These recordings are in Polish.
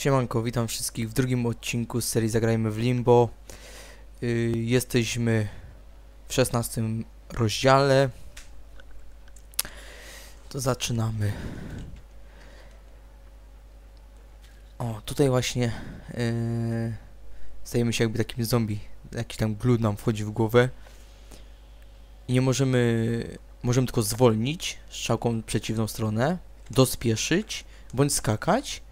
Siemanko, witam wszystkich w drugim odcinku z serii Zagrajmy w Limbo. Yy, jesteśmy w 16 rozdziale. To zaczynamy. O, tutaj właśnie yy, stajemy się jakby takim zombie. Jakiś tam glut nam wchodzi w głowę. I nie możemy, możemy tylko zwolnić strzałką w przeciwną stronę, dospieszyć, bądź skakać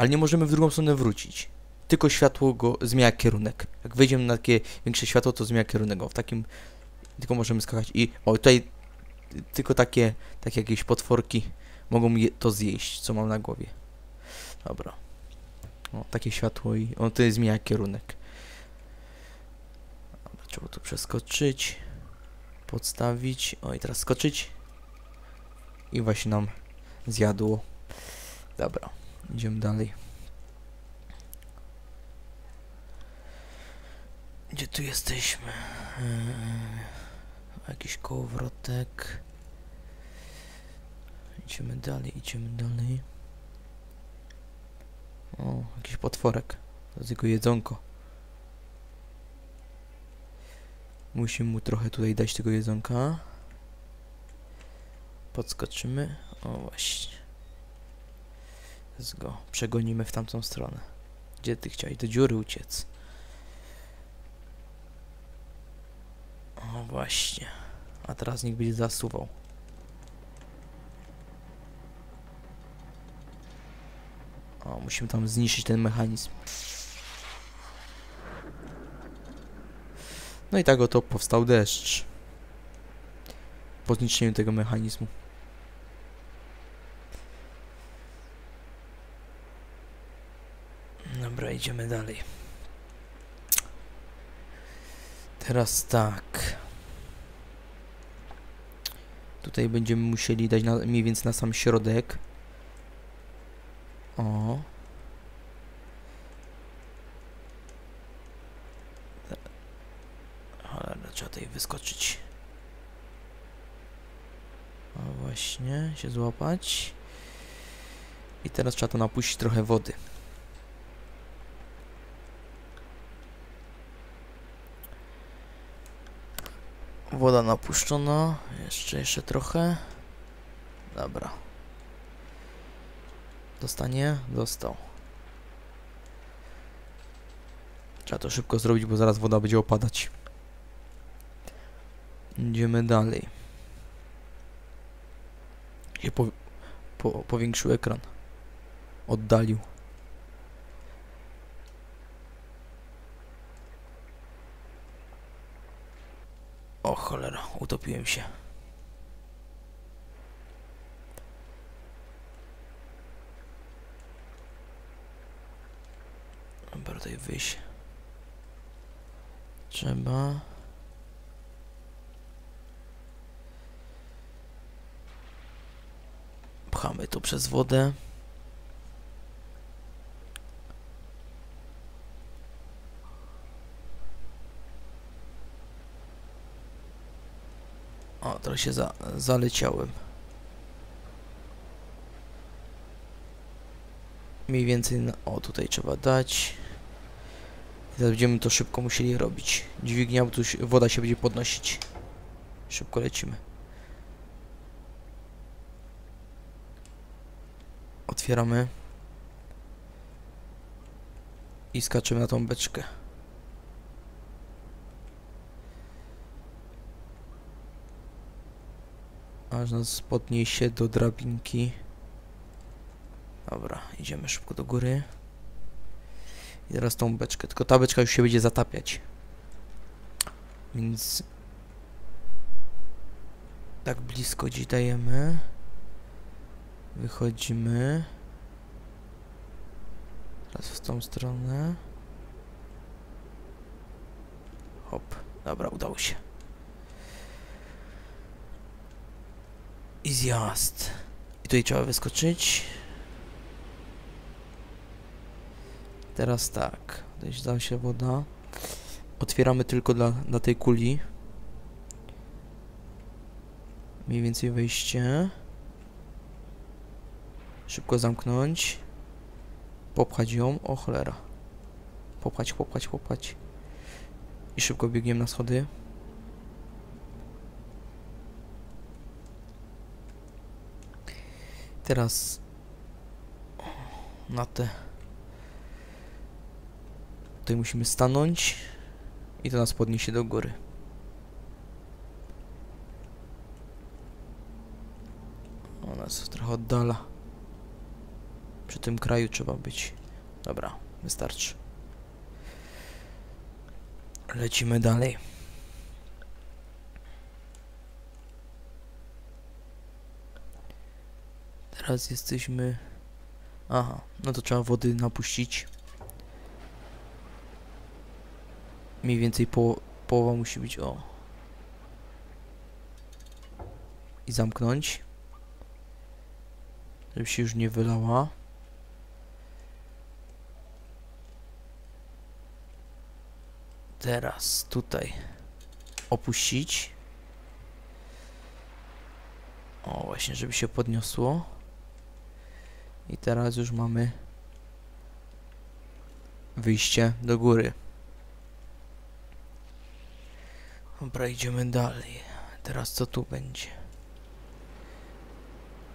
ale nie możemy w drugą stronę wrócić. Tylko światło go zmienia kierunek. Jak wejdziemy na takie większe światło, to zmienia kierunek. W takim tylko możemy skakać i o tutaj tylko takie, takie jakieś potworki mogą to zjeść, co mam na głowie. Dobra. O, takie światło i on tutaj zmienia kierunek. Dobra, trzeba tu przeskoczyć. Podstawić. O i teraz skoczyć. I właśnie nam zjadło. Dobra. Idziemy dalej. Gdzie tu jesteśmy? Eee, jakiś kołowrotek. Idziemy dalej, idziemy dalej. O, jakiś potworek. To jest jego jedzonko. Musimy mu trochę tutaj dać tego jedzonka. Podskoczymy. O, właśnie. Let's go. Przegonimy w tamtą stronę. Gdzie ty chciałeś? Do dziury uciec. O właśnie. A teraz niech będzie zasuwał. O, musimy tam zniszczyć ten mechanizm. No i tak oto powstał deszcz. Po zniszczeniu tego mechanizmu. Dobra, idziemy dalej. Teraz tak. Tutaj będziemy musieli dać na, mniej więcej na sam środek. O. Ale trzeba tutaj wyskoczyć. O właśnie, się złapać. I teraz trzeba to napuścić trochę wody. Woda napuszczona. Jeszcze, jeszcze trochę. Dobra. Dostanie? Dostał. Trzeba to szybko zrobić, bo zaraz woda będzie opadać. Idziemy dalej. Się po, po, powiększył ekran. Oddalił. O cholera, utopiłem się. Dobra, tutaj wyjść. Trzeba... Pchamy tu przez wodę. O, trochę się za, zaleciałem. Mniej więcej, na, o tutaj trzeba dać. I teraz będziemy to szybko musieli robić. Dźwignia, bo tu woda się będzie podnosić. Szybko lecimy. Otwieramy. I skaczymy na tą beczkę. Aż nas podniesie do drabinki. Dobra, idziemy szybko do góry. I teraz tą beczkę, tylko ta beczka już się będzie zatapiać. Więc... Tak blisko gdzieś dajemy. Wychodzimy. Teraz w tą stronę. Hop. Dobra, udało się. I zjazd. I tutaj trzeba wyskoczyć. Teraz tak. Tutaj się woda. Otwieramy tylko dla, dla tej kuli. Mniej więcej wejście. Szybko zamknąć. Popchać ją, o cholera. Popchać, popchać, popchać. I szybko biegniemy na schody. Teraz na te. Tutaj musimy stanąć i to nas podniesie do góry. Ona jest trochę oddala. Przy tym kraju trzeba być. Dobra, wystarczy. Lecimy dalej. Teraz jesteśmy... Aha, no to trzeba wody napuścić. Mniej więcej po, połowa musi być o. I zamknąć. Żeby się już nie wylała. Teraz tutaj opuścić. O, właśnie, żeby się podniosło. I teraz już mamy wyjście do góry. Dobra, idziemy dalej. Teraz co tu będzie?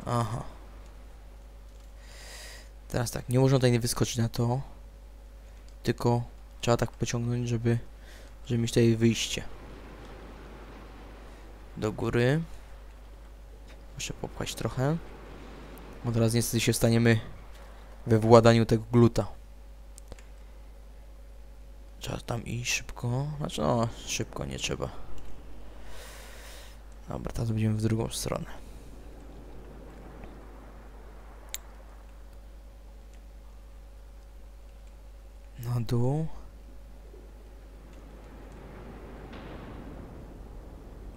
Aha. Teraz tak, nie można tutaj nie wyskoczyć na to. Tylko trzeba tak pociągnąć, żeby, żeby mieć tutaj wyjście. Do góry. Muszę popchać trochę. Bo teraz niestety się staniemy we władaniu tego gluta. Trzeba tam iść szybko. Znaczy no, szybko nie trzeba. Dobra, teraz będziemy w drugą stronę. Na dół.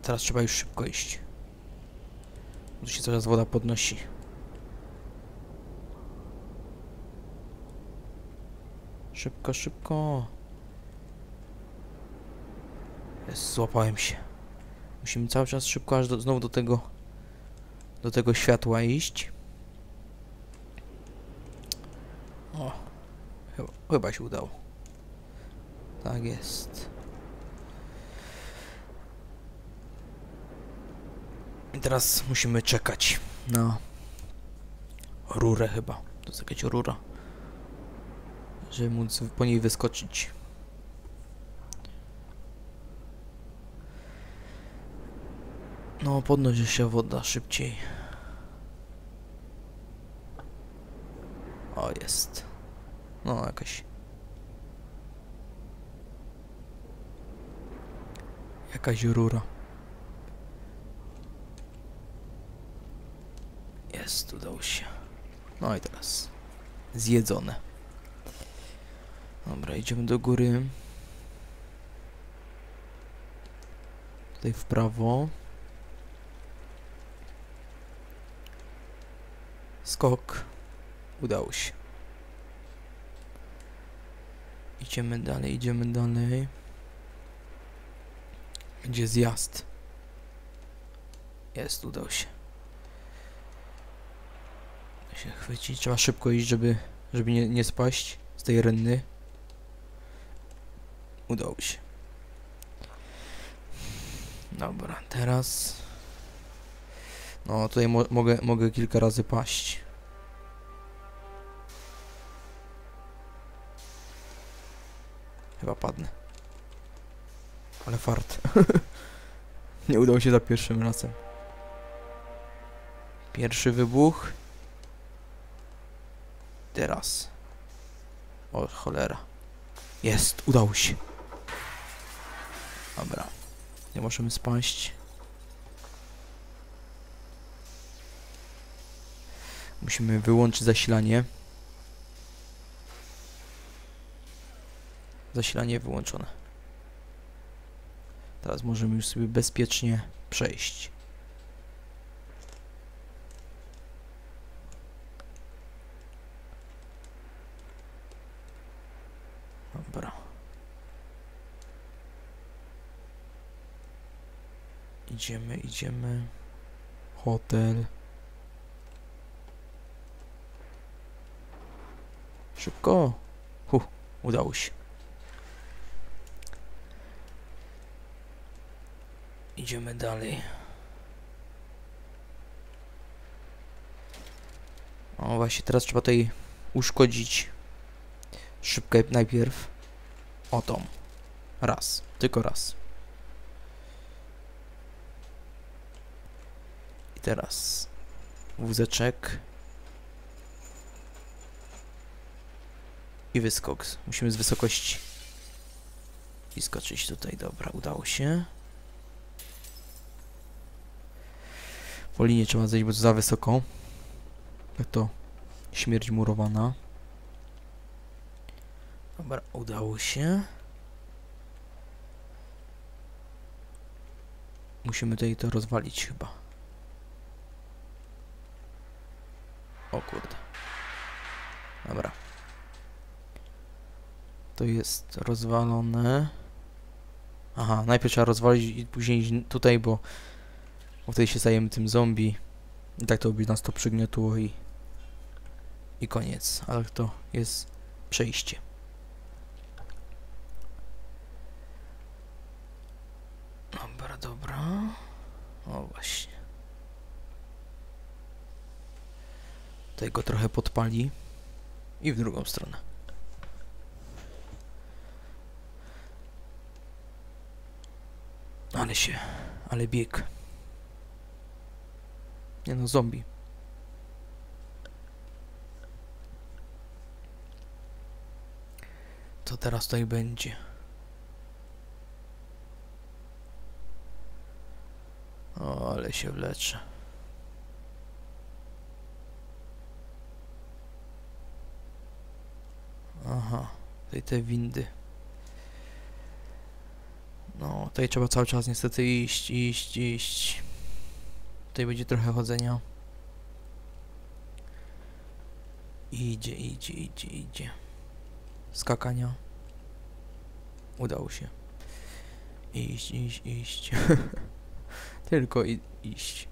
Teraz trzeba już szybko iść. Tu się coraz woda podnosi. Szybko, szybko. Jest, złapałem się. Musimy cały czas szybko aż do, znowu do tego do tego światła iść. O, chyba, chyba się udało. Tak jest. I teraz musimy czekać na rurę chyba. To jest jakaś rura. Żeby móc po niej wyskoczyć. No, podnosi się woda szybciej. O, jest. No, jakaś. Jakaś rura. Jest, udało się. No i teraz. Zjedzone. Dobra, idziemy do góry. Tutaj w prawo. Skok. Udało się. Idziemy dalej, idziemy dalej. Gdzie zjazd? Jest, udało się. Się chwycić. Trzeba szybko iść, żeby, żeby nie, nie spaść z tej rynny. Udało się. Dobra, teraz... No, tutaj mo mogę, mogę kilka razy paść. Chyba padnę. Ale fart. Nie udało się za pierwszym razem. Pierwszy wybuch. Teraz. O cholera. Jest, udało się. Dobra. Nie możemy spaść. Musimy wyłączyć zasilanie. Zasilanie wyłączone. Teraz możemy już sobie bezpiecznie przejść. Dobra. Idziemy, idziemy. Hotel. Szybko. Hu, udało się. Idziemy dalej. O, właśnie teraz trzeba tutaj uszkodzić szybkę najpierw. O tą. Raz. Tylko raz. Teraz wózeczek. I wyskok. Musimy z wysokości. I skoczyć tutaj. Dobra, udało się. Po linie trzeba zejść, bo to za wysoko. To śmierć murowana. Dobra, udało się. Musimy tutaj to rozwalić chyba. O kurde. Dobra. To jest rozwalone. Aha, najpierw trzeba rozwalić i później tutaj, bo, bo wtedy się zajemy tym zombie. I tak to by nas to przygniotło i i koniec. Ale to jest przejście. Dobra, dobra. O właśnie. Tutaj go trochę podpali. I w drugą stronę. Ale się, ale bieg. Nie no, zombie. Co teraz tutaj będzie? O, ale się wlecze. Aha, tutaj te windy. No, tutaj trzeba cały czas niestety iść, iść, iść. Tutaj będzie trochę chodzenia. Idzie, idzie, idzie, idzie. Skakania. Udało się. Iść, iść, iść. Tylko i iść.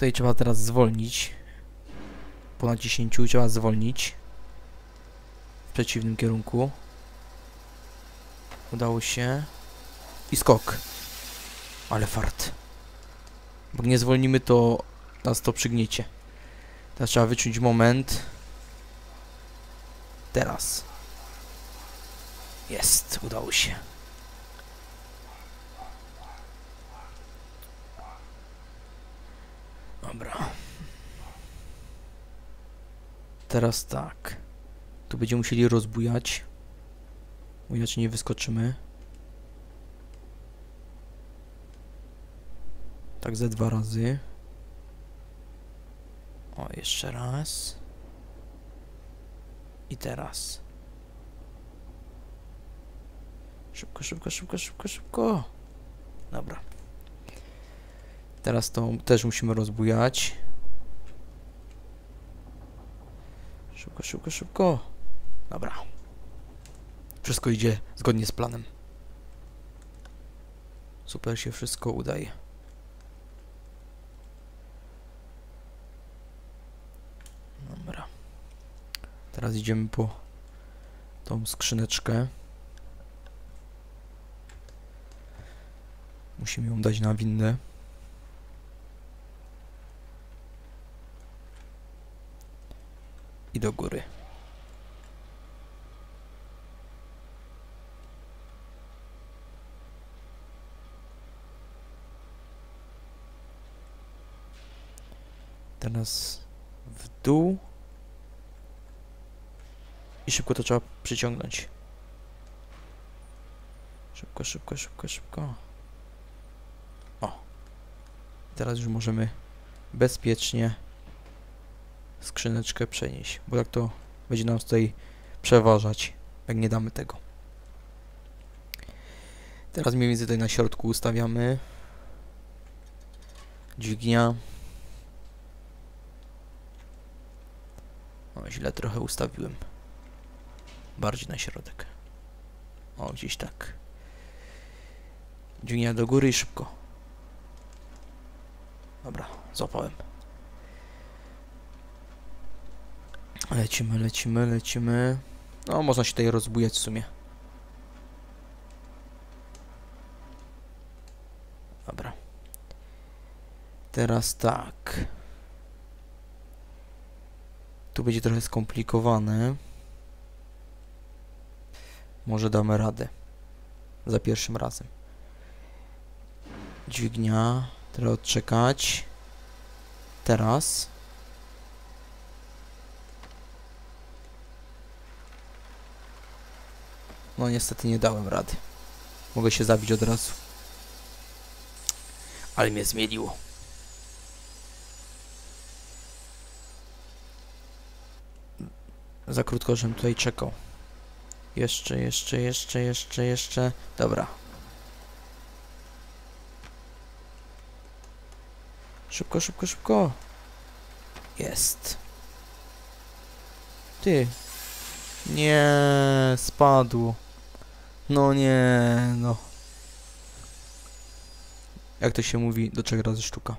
Tutaj trzeba teraz zwolnić. Po naciśnięciu trzeba zwolnić. W przeciwnym kierunku. Udało się. I skok. Ale fart. Bo nie zwolnimy, to nas to przygniecie. Teraz trzeba wyczuć moment. Teraz. Jest, udało się. Dobra. Teraz tak. Tu będziemy musieli rozbujać. Bo inaczej nie wyskoczymy. Tak ze dwa razy. O, jeszcze raz. I teraz. Szybko, szybko, szybko, szybko, szybko. Dobra. Teraz to też musimy rozbujać. Szybko, szybko, szybko. Dobra. Wszystko idzie zgodnie z planem. Super się wszystko udaje. Dobra. Teraz idziemy po tą skrzyneczkę. Musimy ją dać na windę. I do góry. Teraz w dół. I szybko to trzeba przyciągnąć. Szybko, szybko, szybko, szybko. O. Teraz już możemy bezpiecznie skrzyneczkę przenieść, bo tak to będzie nam tutaj przeważać, jak nie damy tego. Teraz mniej więcej tutaj na środku ustawiamy. Dźwignia. O, źle trochę ustawiłem. Bardziej na środek. O, gdzieś tak. Dźwignia do góry i szybko. złapałem. Lecimy, lecimy, lecimy. No, można się tutaj rozbujać w sumie. Dobra. Teraz tak. Tu będzie trochę skomplikowane. Może damy radę. Za pierwszym razem. Dźwignia. Teraz odczekać. Teraz. No niestety nie dałem rady. Mogę się zabić od razu. Ale mnie zmieliło. Za krótko, żebym tutaj czekał. Jeszcze, jeszcze, jeszcze, jeszcze, jeszcze. Dobra. Szybko, szybko, szybko. Jest. Ty. Nie, spadł. No nie, no. Jak to się mówi, do trzech razy sztuka.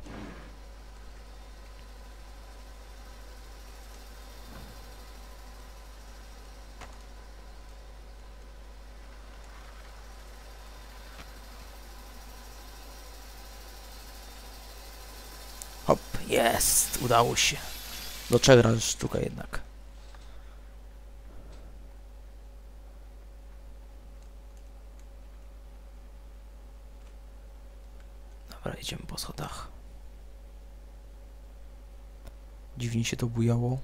Hop, jest, udało się. Do trzech razy sztuka jednak. Dobra, idziemy po schodach. Dziwnie się to bujało.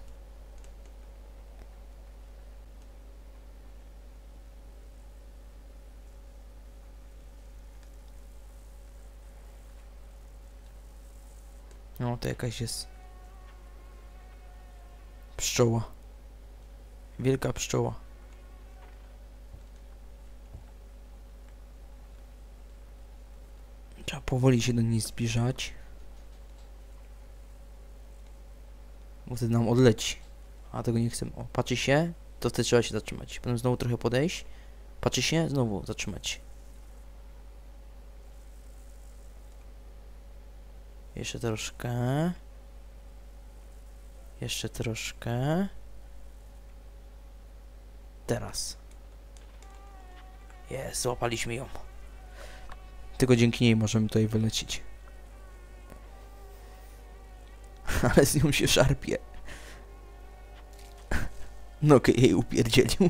No, to jakaś jest pszczoła. Wielka pszczoła. Trzeba powoli się do niej zbliżać. Bo wtedy nam odleci. A tego nie chcemy. O, patrzy się, to wtedy trzeba się zatrzymać. Potem znowu trochę podejść. Patrzy się, znowu zatrzymać. Jeszcze troszkę. Jeszcze troszkę. Teraz. Jest, złapaliśmy ją. Tylko dzięki niej możemy tutaj wylecieć. Ale z nią się szarpie. Nogę jej upierdzielił.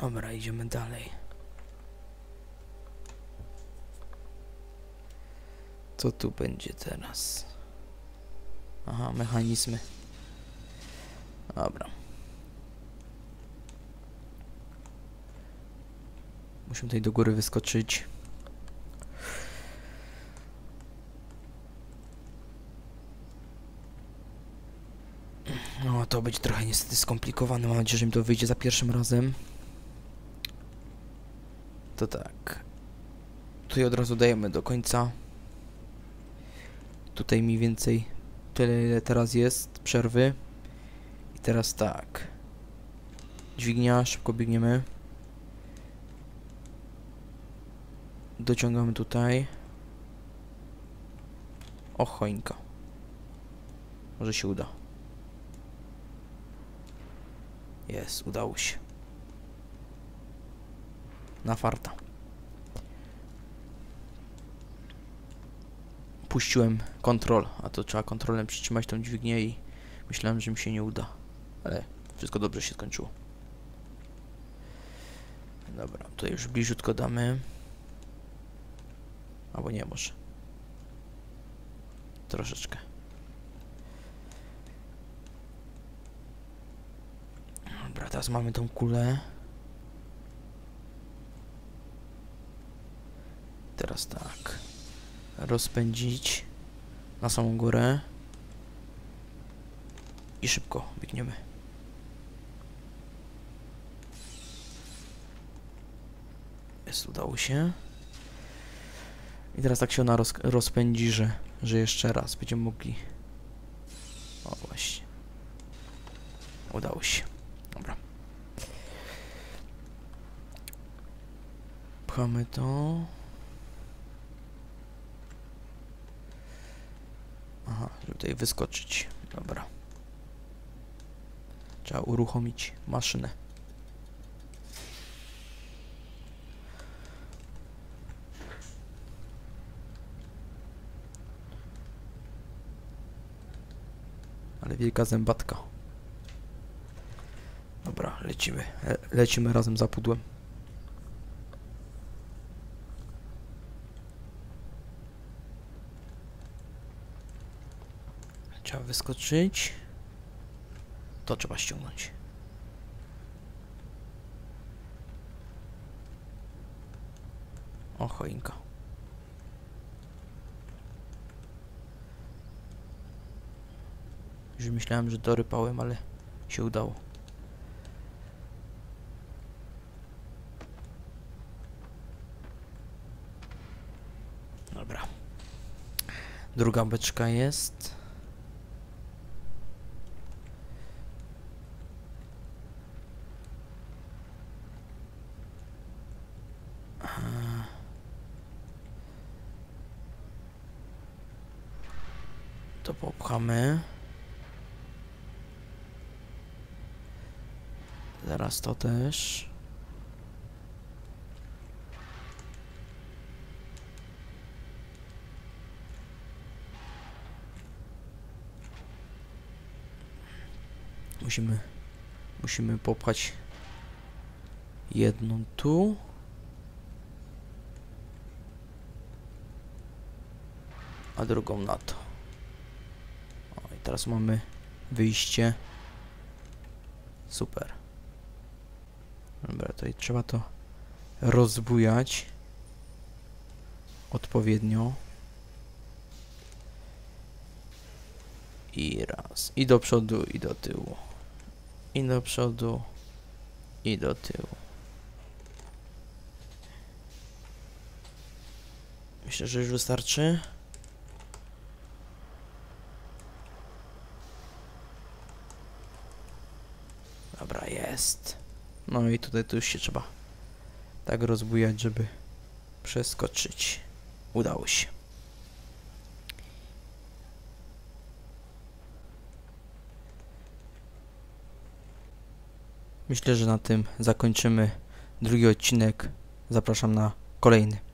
Dobra, idziemy dalej. Co tu będzie teraz? Aha, mechanizmy. Dobra. Musimy tutaj do góry wyskoczyć. No, to będzie trochę niestety skomplikowane. Mam nadzieję, że mi to wyjdzie za pierwszym razem. To tak. Tutaj od razu dajemy do końca. Tutaj mniej więcej tyle, ile teraz jest przerwy. I teraz tak. Dźwignia, szybko biegniemy. Dociągamy tutaj. O, choinka. Może się uda. Jest, udało się. Na farta. Puściłem kontrol, a to trzeba kontrolem przytrzymać tą dźwignię i myślałem, że mi się nie uda. Ale wszystko dobrze się skończyło. Dobra, tutaj już bliziutko damy. Albo nie, może. Troszeczkę. Dobra, teraz mamy tą kulę. Teraz tak. Rozpędzić na samą górę. I szybko biegniemy. Jest, udało się. I teraz tak się ona roz, rozpędzi, że, że jeszcze raz będziemy mogli... O właśnie. Udało się. Pchamy to. Aha, tutaj wyskoczyć. Dobra. Trzeba uruchomić maszynę. Ale wielka zębatka. Dobra, lecimy. E, lecimy razem za pudłem. Trzeba wyskoczyć. To trzeba ściągnąć. O, choinka. Już myślałem, że dorypałem, ale się udało. Dobra. Druga beczka jest. Aha. Popchamy. Zaraz to też. Musimy, musimy popchać jedną tu. A drugą na to. Teraz mamy wyjście. Super. Dobra, tutaj trzeba to rozbujać odpowiednio. I raz. I do przodu, i do tyłu. I do przodu, i do tyłu. Myślę, że już wystarczy. Dobra, jest. No i tutaj to już się trzeba tak rozbujać, żeby przeskoczyć. Udało się. Myślę, że na tym zakończymy drugi odcinek. Zapraszam na kolejny.